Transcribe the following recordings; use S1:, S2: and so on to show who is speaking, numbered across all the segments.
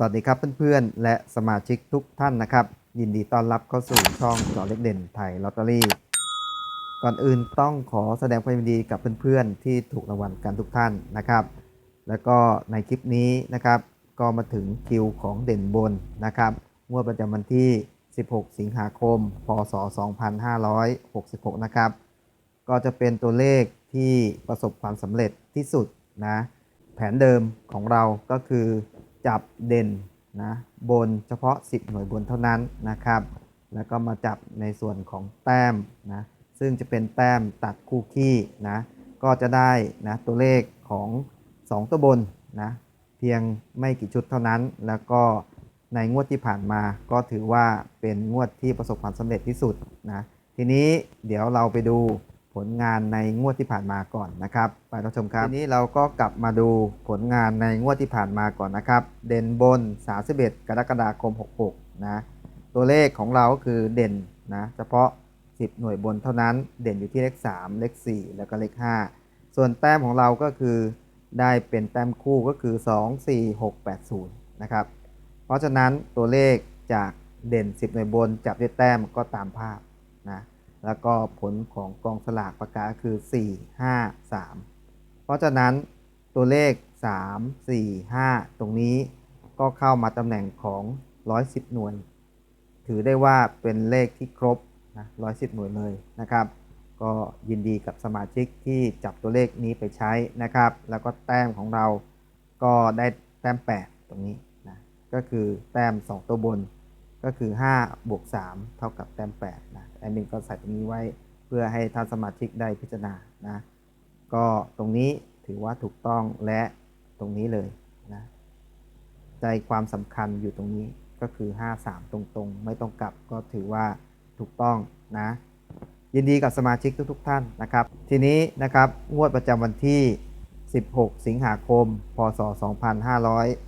S1: สวัสดีครับเพื่อนๆ และสมาชิกทุกท่านนะครับ ยินดีต้อนรับเข้าสู่ช่องจอเล็กเด่นไทยลอตเตอรี่ ก่อนอื่นต้องขอแสดงความยินดีกับเพื่อนๆ ที่ถูกรางวัลกันทุกท่านนะครับ แล้วก็ในคลิปนี้นะครับ ก็มาถึงคิวของเด่นบนนะครับงวดประจำวันที่ 16 สิงหาคม พศ 2566 นะครับ ก็จะเป็นตัวเลขที่ประสบความสำเร็จที่สุดนะแผนเดิมของเราก็คือ จับเด่นนะบนเฉพาะ 10 หน่วยบนเท่านั้นนะครับ แล้วก็มาจับในส่วนของแต้มนะซึ่งจะเป็นแต้มตัดคู่ขี้นะก็จะได้นะตัวเลขของ 2 ตัวบนนะเพียงไม่กี่ชุดเท่านั้น แล้วก็ในงวดที่ผ่านมาก็ถือว่าเป็นงวดที่ประสบความสำเร็จที่สุดนะทีนี้เดี๋ยวเราไปดู ลงานในงวดที่ผ่านมาก่อนนะครับไปรับชมครับทีนี้เราก็กลับมาดูผลงานในงวดที่ผ่านมาก่อนนะครับ เด่นบน 31 กรกฎาคม 66 นะ ตัวเลขของเราก็คือเด่นนะเฉพาะ 10 หน่วยบนเท่านั้นเด่นอยู่ที่เลข 3 เลข 4 แล้วก็เลข 5 ส่วนแต้มของเราก็คือได้เป็นแต้มคู่ก็คือ 2 4 6 8 0 นะครับ เพราะฉะนั้นตัวเลขจากเด่น 10 หน่วยบนจับด้วยแต้มก็ตามภาพนะ แล้วก็ผลของกองสลากประกาศคือ 4 5 3 เพราะฉะนั้นตัวเลข 3 4 5 ตรงนี้ก็เข้ามาตำแหน่งของ 110 หน่วย ถือได้ว่าเป็นเลขที่ครบนะ110 หน่วยเลยนะครับ ก็ยินดีกับสมาชิกที่จับตัวเลขนี้ไปใช้นะครับ แล้วก็แต้มของเราก็ได้แต้ม 8 ตรงนี้นะ ก็คือแต้ม 2 ตัวบน ก็คือ5บวก3เท่ากับแต้ม8นะแอดมินก็ใส่ตรงนี้ไว้เพื่อให้ท่านสมาชิกได้พิจารณานะ ก็ตรงนี้ถือว่าถูกต้องและตรงนี้เลยนะใจความสำคัญอยู่ตรงนี้ก็คือ 5 3 ตรงๆ ไม่ต้องกลับก็ถือว่าถูกต้องนะ ยินดีกับสมาชิกทุกๆท่านนะครับ ทีนี้นะครับงวดประจำวันที่ 16 สิงหาคม พศ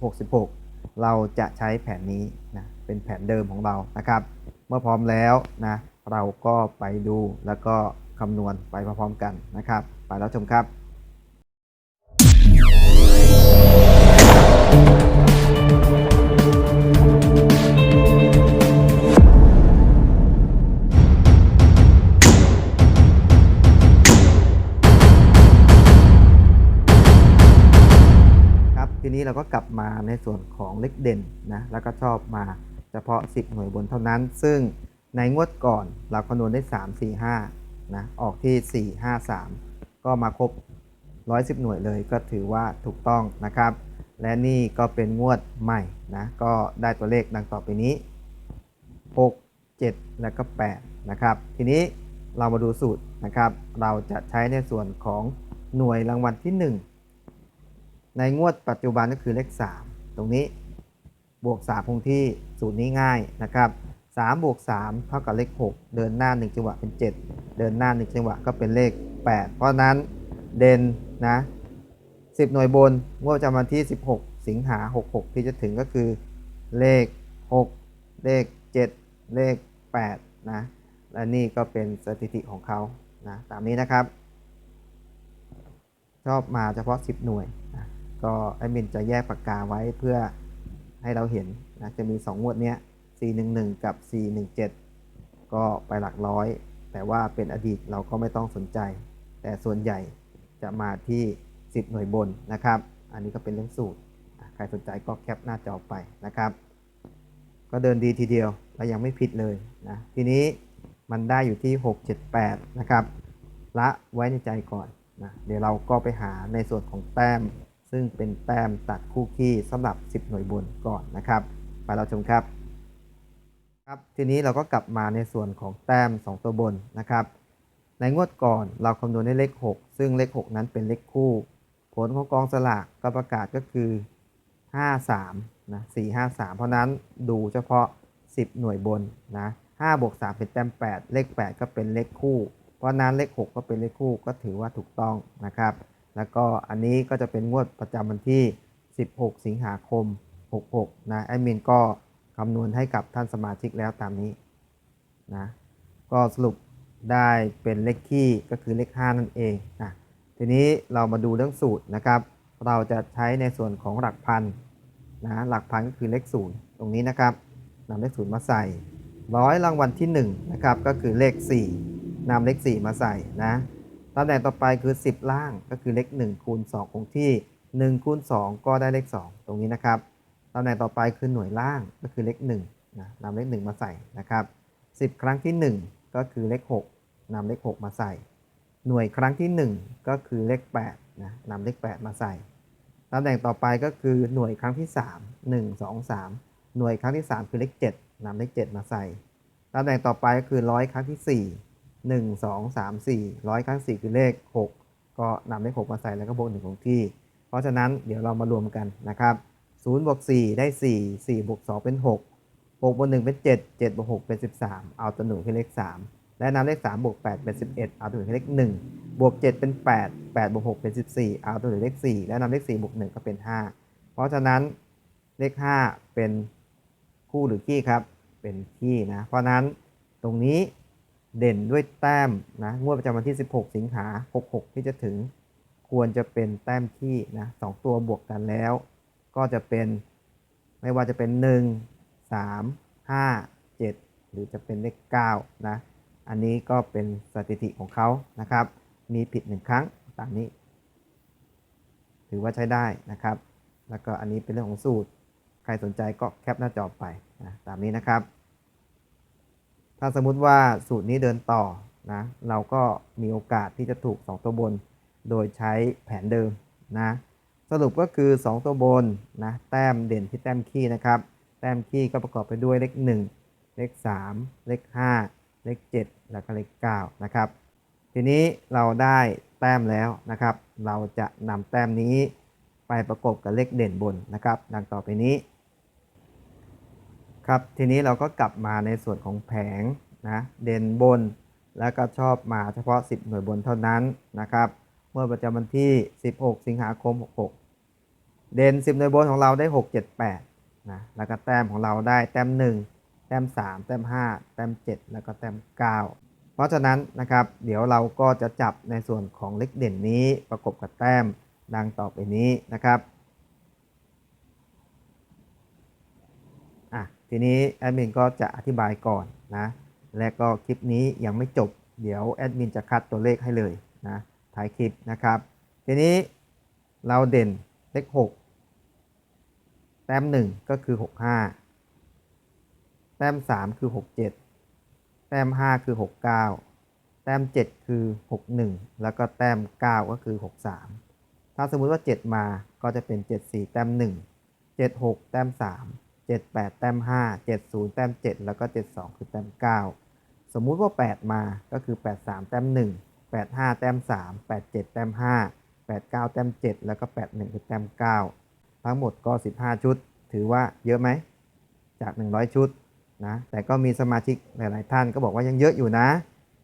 S1: 2566 เราจะใช้แผนนี้นะ เป็นแผนเดิมของเรานะครับ เมื่อพร้อมแล้วนะเราก็ไปดูแล้วก็คำนวณไปพร้อมๆกันนะครับ ไปแล้วชมครับครับทีนี้เราก็กลับมาในส่วนของเลขเด่นนะ แล้วก็ชอบมา เฉพาะ 10 หน่วยบนเท่านั้น ซึ่งในงวดก่อนเราคำนวณได้ 3 4 5นะออกที่ 4 5 3 ก็มาครบ 110 หน่วยเลยก็ถือว่าถูกต้องนะครับ และนี่ก็เป็นงวดใหม่นะก็ได้ตัวเลขดังต่อไปนี้ 6 7 แล้วก็ 8 นะครับ ทีนี้เรามาดูสูตรนะครับ เราจะใช้ในส่วนของหน่วยรางวัลที่ 1 ในงวดปัจจุบันก็คือเลข 3 ตรงนี้ บวก3คงที่สูตรนี้ง่ายนะครับ3บวก3เท่ากับเลข 6 เดินหน้า 1 จังหวะเป็น 7 เดินหน้า 1 จังหวะก็เป็นเลข 8 เพราะนั้นเด่นนะ10 หน่วยบนงวดประจำวันที่ 16 สิงหา 66 ที่จะถึงก็คือเลข 6 เลข 7 เลข 8 นะ และนี่ก็เป็นสถิติของเขานะตามนี้นะครับ ชอบมาเฉพาะ 10 หน่วยนะก็แอดมินจะแยกปากกาไว้เพื่อ ให้เราเห็นนะจะมี 2 งวดเนี้ย 411 กับ 417 ก็ไปหลักร้อย แต่ว่าเป็นอดีตเราก็ไม่ต้องสนใจ แต่ส่วนใหญ่จะมาที่ 10 หน่วยบนนะครับ อันนี้ก็เป็นเรื่องสูตร ใครสนใจก็แคปหน้าจอไปนะครับ ก็เดินดีทีเดียวและยังไม่ผิดเลยนะ ทีนี้มันได้อยู่ที่ 678 นะครับ ละไว้ในใจก่อนนะ เดี๋ยวเราก็ไปหาในส่วนของแต้ม ซึ่งเป็นแต้มตัดคู่ขี้สำหรับ 10 หน่วยบนก่อนนะครับไปเราชมครับครับ ทีนี้เราก็กลับมาในส่วนของแต้ม 2 ตัวบนนะครับ ในงวดก่อนเราคำนวณได้เลข 6 ซึ่งเลข 6 นั้นเป็นเลขคู่ ผลของกองสลากก็ประกาศก็คือ 53นะ453 เพราะนั้นดูเฉพาะ 10 หน่วยบนนะ5บวก3เป็นแต้ม 8 เลข 8 ก็เป็นเลขคู่ เพราะนั้นเลข 6 ก็เป็นเลขคู่ก็ถือว่าถูกต้องนะครับ แล้วก็อันนี้ก็จะเป็นงวดประจำวันที่ 16 สิงหาคม 66 นะแอดมินก็คำนวณให้กับท่านสมาชิกแล้วตามนี้นะก็สรุปได้เป็นเลขคี่ก็คือเลข 5 นั่นเองนะทีนี้เรามาดูเรื่องสูตรนะครับ เราจะใช้ในส่วนของหลักพันนะหลักพันก็คือเลขศูนย์ตรงนี้นะครับนำเลขศูนย์มาใส่ร้อยรางวัลที่1นะครับก็คือเลข 4นำเลข 4 มาใส่นะ ตำแหน่งต่อไปคือ 10 ล่างก็คือเลข1คูณ2คงที่1คูณ2ก็ได้เลข 2 ตรงนี้นะครับตำแหน่งต่อไปคือหน่วยล่างก็คือเลข1นะนำเลข 1 มาใส่นะครับ10 ครั้งที่ 1 ก็คือเลข 6นำเลข 6 มาใส่ หน่วยครั้งที่ 1 ก็คือเลข8นะนำเลข 8 มาใส่ตำแหน่งต่อไปก็คือหน่วยครั้งที่ 3 1 2 3 หน่วยครั้งที่ 3 คือเลข 7นำเลข 7 มาใส่ตำแหน่งต่อไปก็คือร้อยครั้งที่ 4 1 2 3 4ร้อยครั้ง4คือเลข 6 ก็นำเลข 6 มาใส่แล้วก็บวก1ของที่ เพราะฉะนั้นเดี๋ยวเรามารวมกันนะครับ0บวก4ได้ 4 4บวก2เป็น 6 6บวก1เป็น 7 7บวก6เป็น 13 เอาตัวหนูคือเลข 3 และนำเลข 3 บวก 8 เป็น 11 เอาตัวหนูคือเลข 1 บวก 7 เป็น 8 8บวก6เป็น 14 เอาตัวหนูเลข 4 และนำเลข 4 บวก 1 ก็เป็น 5 เพราะฉะนั้นเลข 5 เป็นคู่หรือขี้ครับ เป็นขี้นะ เพราะนั้นตรงนี้ เด่นด้วยแต้มนะงวดประจำวันที่ 16 สิงหา 66 ที่จะถึง ควรจะเป็นแต้มขี้นะสองตัวบวกกันแล้ว ก็จะเป็นไม่ว่าจะเป็น 1 3 5 7 หรือจะเป็นเลข9นะอันนี้ก็เป็นสถิติของเขานะครับ มีผิดหนึ่งครั้งตามนี้ ถือว่าใช้ได้นะครับ แล้วก็อันนี้เป็นเรื่องของสูตร ใครสนใจก็แคปหน้าจอไปนะตามนี้นะครับ ถ้าสมมุติว่าสูตรนี้เดินต่อนะเราก็มีโอกาสที่จะถูก 2 ตัวบน โดยใช้แผนเดิมนะสรุปก็คือ 2 ตัวบนนะแต้มเด่นที่แต้มขี้นะครับ แต้มขี้ก็ประกอบไปด้วยเลข 1 เลข 3 เลข 5 เลข 7 แล้วก็เลข9นะครับทีนี้เราได้แต้มแล้วนะครับ เราจะนำแต้มนี้ไปประกบกับเลขเด่นบนนะครับ ดังต่อไปนี้ ครับทีนี้เราก็กลับมาในส่วนของแผงนะเด่นบน แล้วก็ชอบมาเฉพาะ 10 หน่วยบนเท่านั้นนะครับเมื่อประจำวันที่ 16 สิงหาคม 66 เด่น 10 หน่วยบนของเราได้ 6 7 8นะแล้วก็แต้มของเราได้แต้ม 1 แต้ม 3 แต้ม 5 แต้ม 7 แล้วก็แต้ม 9 เพราะฉะนั้นนะครับเดี๋ยวเราก็จะจับในส่วนของเลขเด่นนี้ประกบกับแต้มดังต่อไปนี้นะครับ อะ ทีนี้แอดมินก็จะอธิบายก่อนนะและก็คลิปนี้ยังไม่จบ เดี๋ยวแอดมินจะคัดตัวเลขให้เลยนะท้ายคลิปนะครับ ทีนี้เราเด่นเลข 6 แต้ม 1 ก็คือ 65 แต้ม 3 คือ 67 แต้ม 5 คือ 69 แต้ม 7 คือ 61 แล้วก็แต้ม 9 ก็คือ 63 ถ้าสมมุติว่า 7 มาก็จะเป็น 74 แต้ม 1 76 แต้ม 3 78 แต้ม 5 70 แต้ม 7 แล้วก็ 72 คือแต้ม 9 สมมุติว่า 8 มาก็คือ 83 แต้ม 1 85 แต้ม 3 87 แต้ม 5 89 แต้ม 7 แล้วก็ 81 คือแต้ม 9 ทั้งหมดก็ 15 ชุด ถือว่าเยอะไหม จาก 100 ชุดนะ แต่ก็มีสมาชิกหลาย ๆ ท่านก็บอกว่ายังเยอะอยู่นะ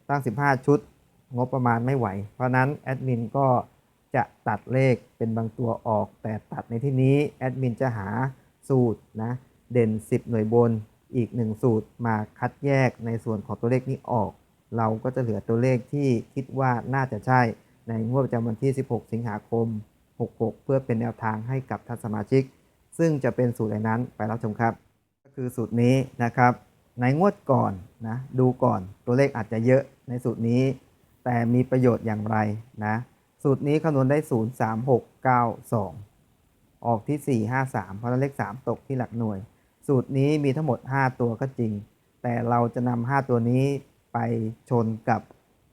S1: ตั้ง 15 ชุด งบประมาณไม่ไหว เพราะนั้นแอดมินก็จะตัดเลขเป็นบางตัวออก แต่ตัดในที่นี้แอดมินจะหาสูตรนะ เด่น 10 หน่วยบนอีก 1 สูตรมาคัดแยกในส่วนของตัวเลขนี้ออก เราก็จะเหลือตัวเลขที่คิดว่าน่าจะใช่ในงวดประจำวันที่ 16 สิงหาคม 66 เพื่อเป็นแนวทางให้กับท่านสมาชิก ซึ่งจะเป็นสูตรไรนั้นไปรับชมครับ ก็คือสูตรนี้นะครับ ในงวดก่อนนะดูก่อนตัวเลขอาจจะเยอะในสูตรนี้ แต่มีประโยชน์อย่างไรนะสูตรนี้คำนวณได้ 0 3 6 9 2 ออกที่ 4 5 3 เพราะเลข 3 ตกที่หลักหน่วย สูตรนี้มีทั้งหมด 5 ตัวก็จริง แต่เราจะนำ5ตัวนี้ไปชนกับ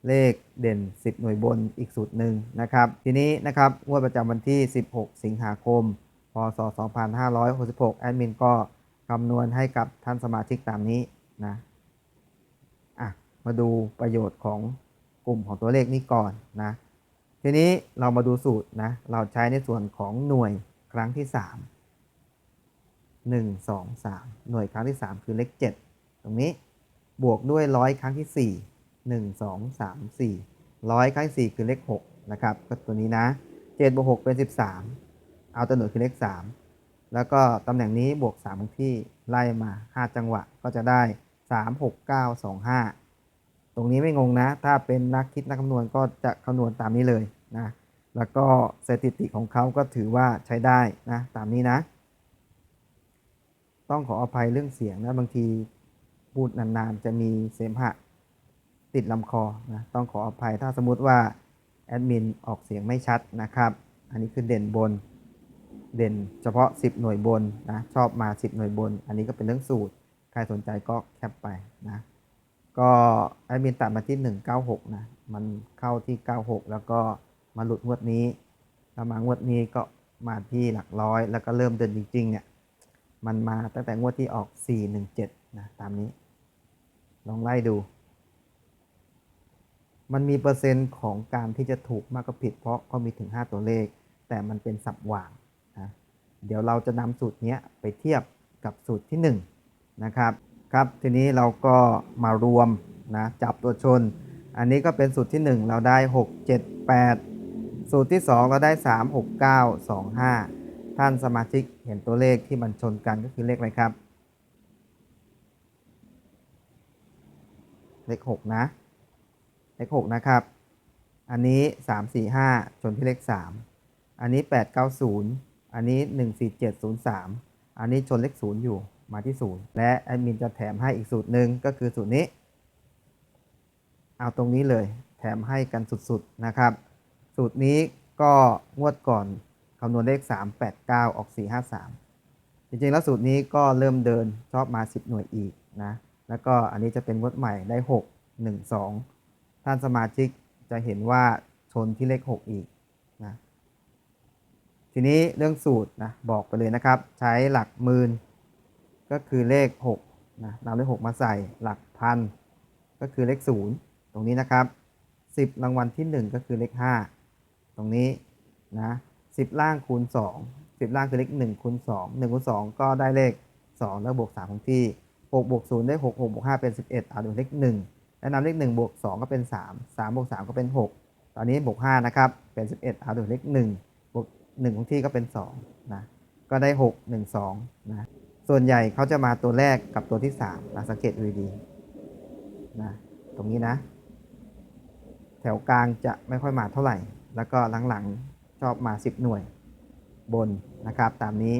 S1: เลขเด่น 10 หน่วยบนอีกสูตรหนึ่งนะครับ ทีนี้นะครับงวดประจำวันที่ 16 สิงหาคม พศ 2566 แอดมินก็คำนวณให้กับท่านสมาชิกตามนี้นะอะมาดูประโยชน์ของกลุ่มของตัวเลขนี้ก่อนนะ ทีนี้เรามาดูสูตรนะ เราใช้ในส่วนของหน่วยครั้งที่ 3 1 2 3 หน่วยครั้งที่ 3 คือเลข 7 ตรงนี้บวกด้วยร้อยครั้งที่ 4 1 2 3 4ร้อยครั้งที่4คือเลข 6 นะครับก็ตัวนี้นะ7บวก6เป็น 13 เอาตัวหน่วยคือเลข 3 แล้วก็ตำแหน่งนี้บวก3บางที่ไล่มา 5 จังหวะก็จะได้ 3 6 9 2 5 ตรงนี้ไม่งงนะ ถ้าเป็นนักคิดนักคำนวณก็จะคำนวณตามนี้เลยนะแล้วก็สถิติของเขาก็ถือว่าใช้ได้นะตามนี้นะ ต้องขออภัยเรื่องเสียงนะบางทีพูดนานๆ จะมีเสมหะติดลำคอนะต้องขออภัยถ้าสมมติว่าแอดมินออกเสียงไม่ชัดนะครับ อันนี้คือเด่นบน เด่นเฉพาะ 10 หน่วยบนนะชอบมา 10 หน่วยบน อันนี้ก็เป็นเรื่องสูตร ใครสนใจก็แคปไปนะก็แอดมินตัดมาที่ 196 นะ มันเข้าที่ 96 แล้วก็มาหลุดงวดนี้แล้วมางวดนี้ก็มาที่หลักร้อย แล้วก็เริ่มเดินจริงๆเนี่ย มันมาตั้งแต่งวดที่ออก 417 นะ ตามนี้ ลองไล่ดู มันมีเปอร์เซ็นต์ของการที่จะถูกมากก็ผิด เพราะก็มีถึง 5 ตัวเลข แต่มันเป็นสับหว่างนะเดี๋ยวเราจะนำสูตรนี้ไปเทียบกับสูตรที่ 1 นะครับ ครับ ทีนี้เราก็มารวมนะ จับตัวชน อันนี้ก็เป็นสูตรที่ 1 เราได้ 6 7 8 สูตรที่ 2 เราได้ 3 6 9 2 5 ท่านสมาชิกเห็นตัวเลขที่มันชนกันก็คือเลขอะไรครับ เลข 6 นะ เลข 6 นะครับ อันนี้ 3 4 5 ชนที่เลข 3 อันนี้ 8 9 0 อันนี้ 1 4 7 0 3 อันนี้ชนเลข 0 อยู่มาที่ 0 และแอดมินจะแถมให้อีกสูตรหนึ่งก็คือสูตรนี้ เอาตรงนี้เลยแถมให้กันสุดๆนะครับ สูตรนี้ก็งวดก่อน คำนวณเลข 3 8 9 ออก 4 5 3 จริงๆ แล้วสูตรนี้ก็เริ่มเดินชอบมา 10 หน่วยอีกนะ แล้วก็อันนี้จะเป็นวดใหม่ได้ 6 1 2 ท่านสมาชิกจะเห็นว่าชนที่เลข 6 อีกนะทีนี้เรื่องสูตรนะบอกไปเลยนะครับ ใช้หลักหมื่นก็คือเลข6นะนำเลข 6 มาใส่หลักพันก็คือเลข 0 ตรงนี้นะครับ 10 รางวัลที่ 1 ก็คือเลข 5 ตรงนี้นะ 10ล่างคูณ2 10ล่างคือเลข1คูณ2 1คูณ2ก็ได้เลข2แล้วบวก3ของที่6บวก0ได้6 6บวก5เป็น11เอาดูเลข1แล้วนำเลข1บวก2ก็เป็น3 3บวก3ก็เป็น6ตอนนี้บวก5นะครับเป็น11เอาดูเลข1บวก1ของที่ก็เป็น2นะก็ได้6 1 2นะส่วนใหญ่เขาจะมาตัวแรกกับตัวที่3นะสังเกตดูดีๆนะตรงนี้นะ แถวกลางจะไม่ค่อยมาเท่าไหร่ แล้วก็หลังๆ ชอบมา 10 หน่วยบนนะครับ ตามนี้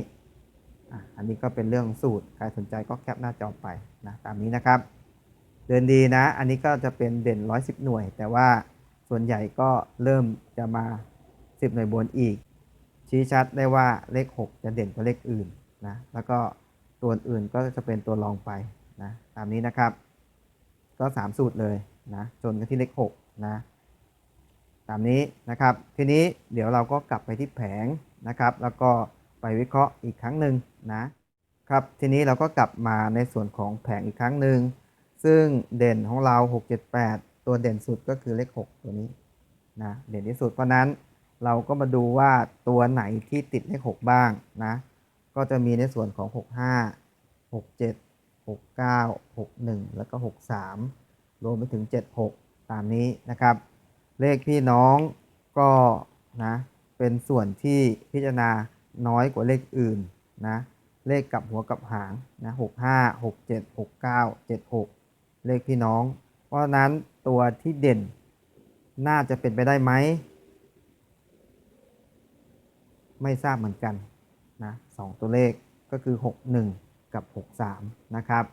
S1: อันนี้ก็เป็นเรื่องสูตร ใครสนใจก็แคปหน้าจอไปนะตามนี้นะครับ เดินดีนะ อันนี้ก็จะเป็นเด่น 110 หน่วย แต่ว่าส่วนใหญ่ก็เริ่มจะมา 10 หน่วยบนอีก ชี้ชัดได้ว่าเลข 6 จะเด่นกว่าเลขอื่นนะแล้วก็ตัวอื่นก็จะเป็นตัวรองไปนะตามนี้นะครับ ก็ 3 สูตรเลยนะจนกันที่เลข 6 นะ ตามนี้นะครับ ทีนี้เดี๋ยวเราก็กลับไปที่แผงนะครับ แล้วก็ไปวิเคราะห์อีกครั้งหนึ่งนะครับทีนี้เราก็กลับมาในส่วนของแผงอีกครั้งหนึ่งซึ่งเด่นของเรา 6 7 8 ตัวเด่นสุดก็คือเลข 6 ตัวนี้นะเด่นที่สุดเพราะนั้นเราก็มาดูว่าตัวไหนที่ติดเลข 6 บ้างนะก็จะมีในส่วนของ 65 67 69 61 แล้วก็ 63 รวมไปถึง 76 ตามนี้นะครับ เลขพี่น้องก็นะเป็นส่วนที่พิจารณาน้อยกว่าเลขอื่นนะเลขกับหัวกับหางนะหกห้าหกเจ็ดหกเก้าเจ็ดหกเลขพี่น้อง เพราะฉะนั้นตัวที่เด่นน่าจะเป็นไปได้ไหม ไม่ทราบเหมือนกันนะสองตัวเลขก็คือ 61 กับ 63 นะครับ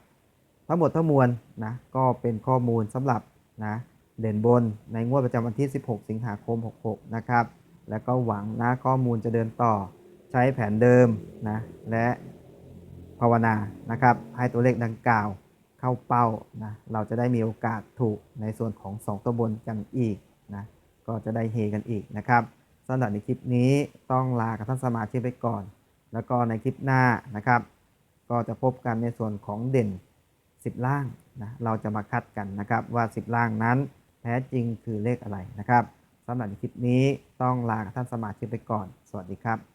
S1: ทั้งหมดทั้งมวลนะก็เป็นข้อมูลสำหรับนะ เด่นบนในงวดประจำวันที่ 16 สิงหาคม 66 นะครับ แล้วก็หวังนะข้อมูลจะเดินต่อใช้แผนเดิมนะ และภาวนานะครับ ให้ตัวเลขดังกล่าวเข้าเป้านะ เราจะได้มีโอกาสถูกในส่วนของ 2 ตัวบนกันอีกนะ ก็จะได้เฮกันอีกนะครับสำหรับในคลิปนี้ต้องลากับท่านสมาชิกไปก่อน แล้วก็ในคลิปหน้านะครับ ก็จะพบกันในส่วนของเด่น 10 ล่างนะ เราจะมาคัดกันนะครับว่า 10 ล่างนั้น แท้จริงคือเลขอะไรนะครับสำหรับในคลิปนี้ต้องลาท่านสมาชิกไปก่อน สวัสดีครับ